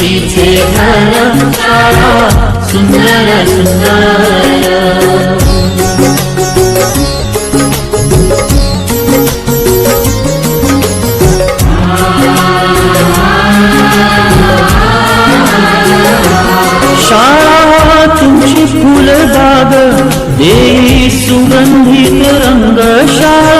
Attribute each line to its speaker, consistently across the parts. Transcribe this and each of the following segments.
Speaker 1: सरस्वतीचे घर शाळा सुंदर सुंदर शाळा तुमची फुलबाग देई सुगंधित रंग शाळा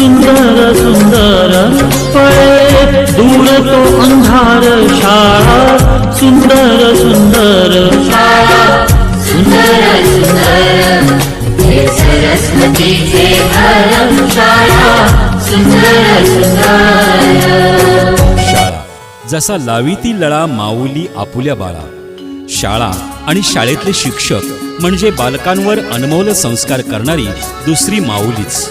Speaker 1: सुंदर सुंदर पळे दूर तो अंधार शाळा सुंदर सुंदर शाळा.
Speaker 2: सुंदर सुंदर हे सरस्वतीचे घर शाळा. सुंदर सुंदर.
Speaker 3: शाळा. जसा लावीती लळा माऊली आपुल्या बाळा. शाळा आणि शाळेतले शिक्षक म्हणजे बालकांवर अनमोल संस्कार करणारी दुसरी माऊलीच.